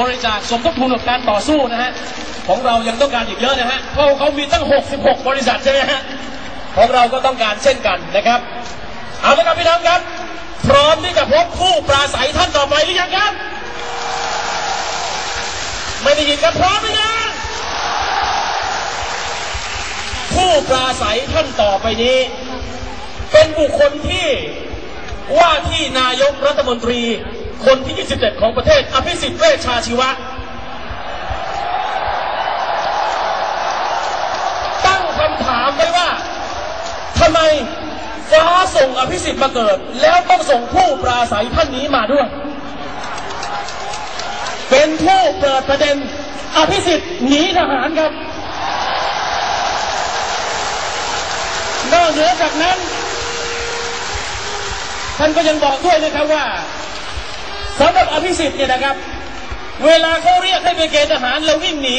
บริจาคสมทบทุนกับการต่อสู้นะฮะของเรายังต้องการอีกเยอะนะฮะเพราะเขามีตั้ง 66 บริษัทใช่ไหมฮะของเราก็ต้องการเช่นกันนะครับเอาละครับพี่น้องครับ พร้อมที่จะพบผู้ปราศัยท่านต่อไปหรือยังครับไม่ได้ยินกันพร้อมหรือยังผู้ปราศัยท่านต่อไปนี้ เป็นบุคคลที่ว่าที่นายกรัฐมนตรี คนที่ 27 ของประเทศ อภิสิทธิ์เวชชาชีวะ ตั้งคำถามไว้ว่าทำไมฟ้าส่งอภิสิทธิ์มาเกิด แล้วต้องส่งผู้ปราศัยท่านนี้มาด้วย เป็นผู้เปิดประเด็นอภิสิทธิ์หนีทหารครับ นอกเหนือจากนั้น ท่านก็ยังบอกด้วยนะครับว่า สำหรับอภิสิทธิ์เนี่ยนะครับ เวลาเขาเรียกให้ไปเกณฑ์ทหารเราวิ่งหนี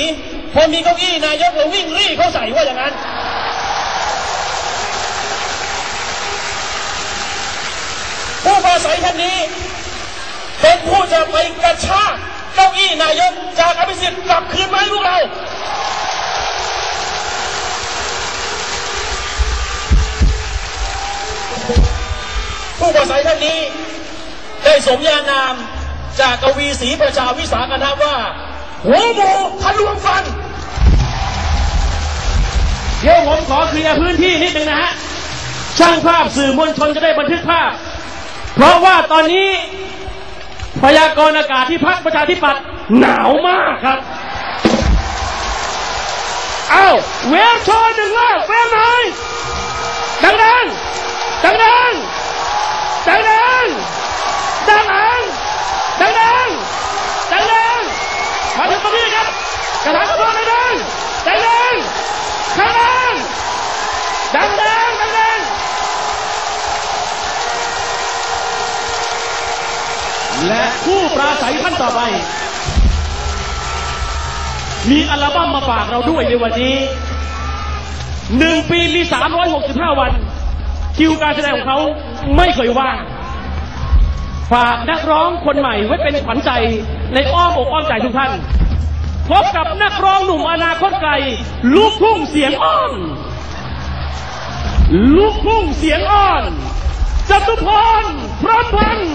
พอมีเก้าอี้นายกเราวิ่งรีเขาใส่ว่าอย่างนั้น ผู้ปราศัยท่านนี้ เป็นผู้จะไปกระชากเก้าอี้นายกจากอภิสิทธิ์กลับคืนมาให้พวกเราผู้ปราศัยท่านนี้ได้สมญานาม จากกวีศรีประชาวิสากันนว่าหัวหมูทะลวงฟัน เดี๋ยวผมขอเคลียร์พื้นที่นิดนึงนะฮะ ช่างภาพสื่อมวลชนจะได้บันทึกภาพ เพราะว่าตอนนี้พยากรณ์อากาศที่พักประชาธิปัตย์หนาวมากครับ เอาเวฟโชว์หนึ่งรอบเวฟหนดังดังดังดังดังดังดัง ดังดังดังดังดังมาถึงตรงนี้ครับกระถางกระโดดดังดังดังดังข้างล่างดังดังดังดังและผู้ปราศัยท่านต่อไป มีอัลบั้มมาฝากเราด้วยในวันนี้หนึ่งปีมี 365 วัน คิวการแสดงของเขาไม่เคยว่าง ฝากนักร้องคนใหม่ไว้เป็นขวัญใจในอ้อมอกอ้อมใจทุกท่าน พบกับนักร้องหนุ่มอนาคตไกล ลูกทุ่งเสียงอ้อน ลูกทุ่งเสียงอ้อนจตุพรพร้อมพันธ์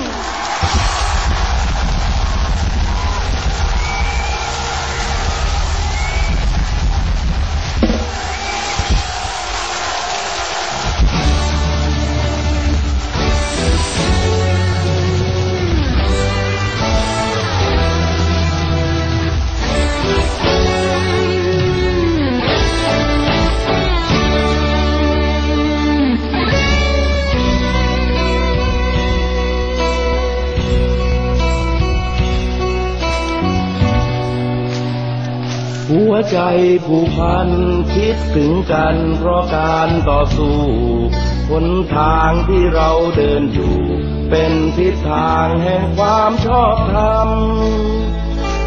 วใจผูกพันคิดถึงกันเพราะการต่อสู้หนทางที่เราเดินอยู่ เป็นทิศทางแห่งความชอบธรรม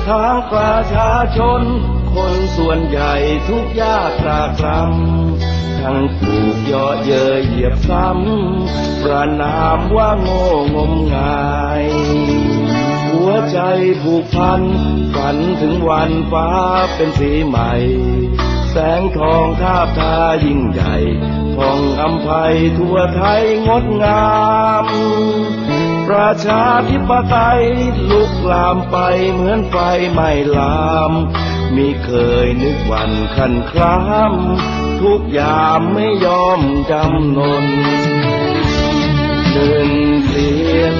ทางประชาชน คนส่วนใหญ่ทุกยากตรากรำทั้งถูกย่อเย้ยเหยียบซ้ำประนามว่าโง่งมงาย วใจผูกพัน ฝันถึงวันฟ้าเป็นสีใหม่ แสงทองทาบทายิ่งใหญ่พองอำไพทั่วไทยงดงาม ประชาธิปไตยลุกลามไปเหมือนไฟไหม้ลามมีเคยนึกวันคันคราม ทุกยามไม่ยอมจำนน หนึ่งเสียง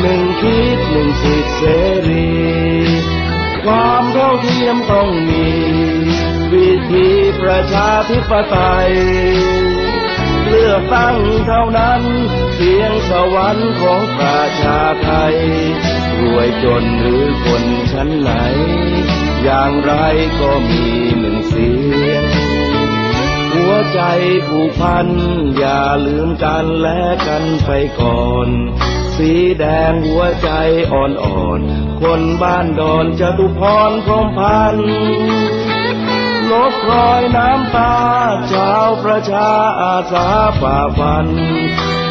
หนึ่งคิดหนึ่งสิทธิเสรี ความเท่าเทียมต้องมี วิธีประชาธิปไตย เลือกตั้งเท่านั้นเพียงสวรรค์ของประชาไทย รวยจนหรือคนชั้นไหน อย่างไรก็มีหนึ่งเสียง หัวใจผูกพัน อย่าลืมกันและกันไปก่อน สีแดงหัวใจอ่อนๆ คนบ้านดอนจะตุพรพรมพันลบรอยน้ำตาชาวประชาอาสาฝ่าฟัน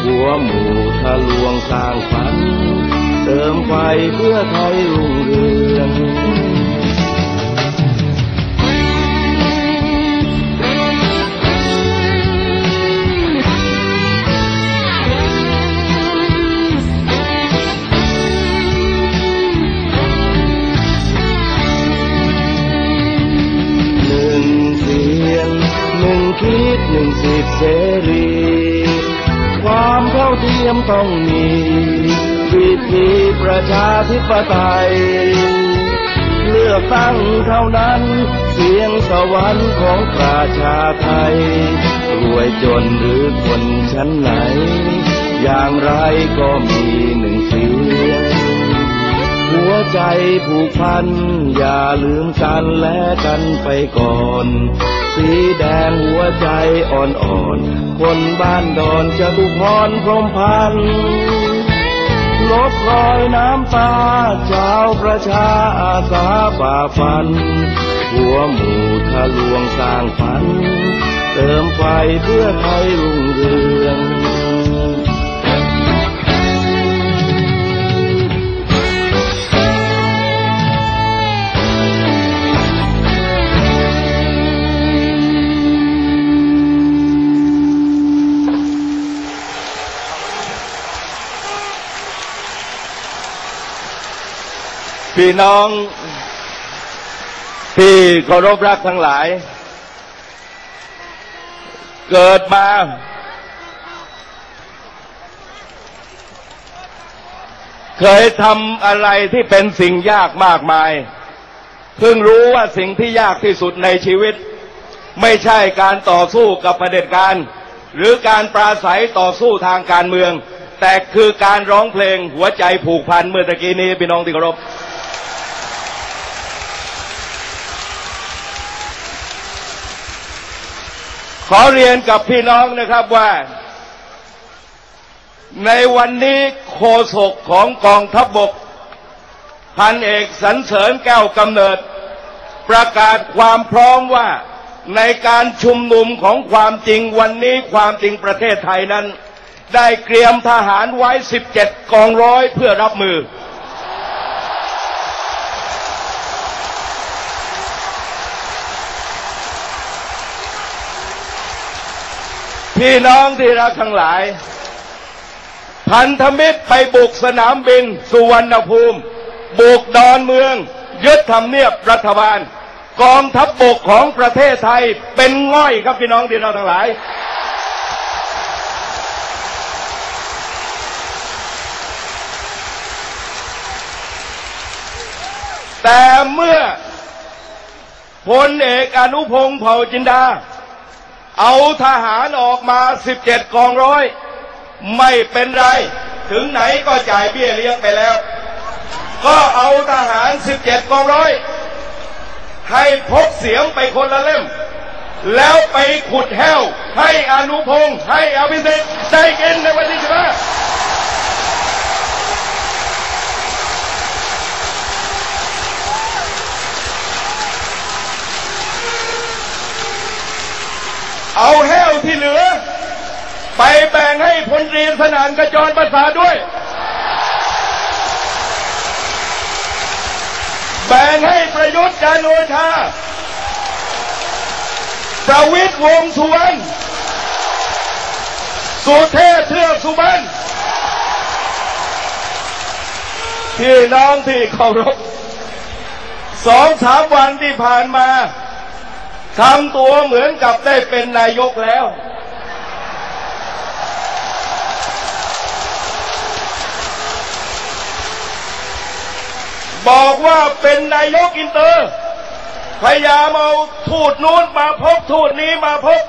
หัวหมู่ทะลวงสร้างฝัน เติมไฟเพื่อไทยรุ่งเรือง สิทธิเสรี ความเท่าเทียมต้องมีวิธีประชาธิปไตย เลือกตั้งเท่านั้น เสียงสวรรค์ของประชาไทย รวยจนหรือคนชั้นไหน อย่างไรก็มีหนึ่งเสียงหัวใจผูกพัน อย่าลืมกันและกันไปก่อน สีแดงหัวใจอ่อนๆ คนบ้านดอนจะบุพรพรมพันลบรอยน้ำตาชาวประชาอาสาฝ่าฟัน หัวหมู่ทะลวงสร้างฝัน เติมไฟเพื่อไทยรุ่งเรือง พี่น้องที่เคารพรักทั้งหลาย เกิดมา เคยทำอะไรที่เป็นสิ่งยากมากมาย เพิ่งรู้ว่าสิ่งที่ยากที่สุดในชีวิต ไม่ใช่การต่อสู้กับประเด็จการ หรือการปราศัยต่อสู้ทางการเมือง แต่คือการร้องเพลงหัวใจผูกพันเมื่อตะกี้นี้พี่น้องที่เคารพ ขอเรียนกับพี่น้องนะครับว่า ในวันนี้โฆษกของกองทัพบบก พันเอกสรรเสริญแก้วกำเนิด ประกาศความพร้อมว่าในการชุมนุมของความจริงวันนี้ความจริงประเทศไทยนั้น ได้เตรียมทหารไว้ 17 กองร้อยเพื่อรับมือ พี่น้องที่รักทั้งหลาย พันธมิตรไปบุกสนามบิน สุวรรณภูมิ บุกดอนเมือง ยึดทำเนียบรัฐบาล กองทัพบบกของประเทศไทยเป็นง่อยครับพี่น้องที่เราทั้งหลาย แต่เมื่อพลเอกอนุพงศ์เผ่าจินดา เอาทหารออกมา17กองร้อย ไม่เป็นไร ถึงไหนก็จ่ายเบี้ยเลี้ยงไปแล้ว ก็เอาทหาร17กองร้อย ให้พกเสียงไปคนละเล่ม แล้วไปขุดแห้ว ให้อนุพงศ์ให้อภิสิทธิ์ได้เกินในวันที่สิบห้า เอาแห้วที่เหลือ ไปแบ่งให้พลตรียนสนานกระจรประสาด้วย แบ่งให้ประยุทธ์จันโอชา ประวิตรวงสุวรรณ สุเทพเทือกสุบรรณพี่น้องที่เคารพสองสามวันที่ผ่านมา ทำตัวเหมือนกับได้เป็นนายกแล้ว บอกว่าเป็นนายกอินเตอร์ พยายามเอาทูตนู้นมาพบทูตนี้มาพบ